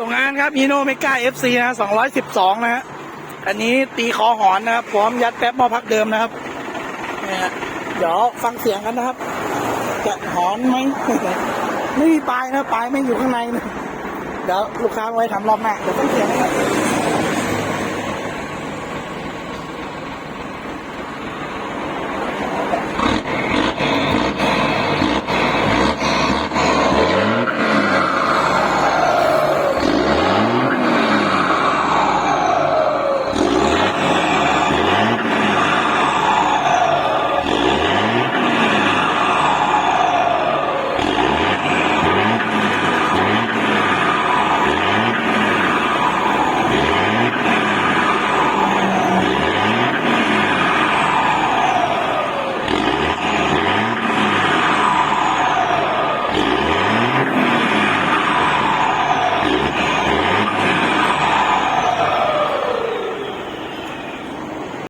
ส่งงานครับฮีโน่เมกาเอฟซีนะสองร้อยสิบสองนะฮะอันนี้ตีคอหอนนะครับ พร้อมยัดแป๊บมอพักเดิมนะครับเนี่ยฮะเดี๋ยวฟังเสียงกันนะครับ จะหอนไหมไม่มีปลายนะปลายไม่อยู่ข้างในนะเดี๋ยวลูกค้าไว้ทำรอบหน้าเดี๋ยวฟังเสียงนะครับ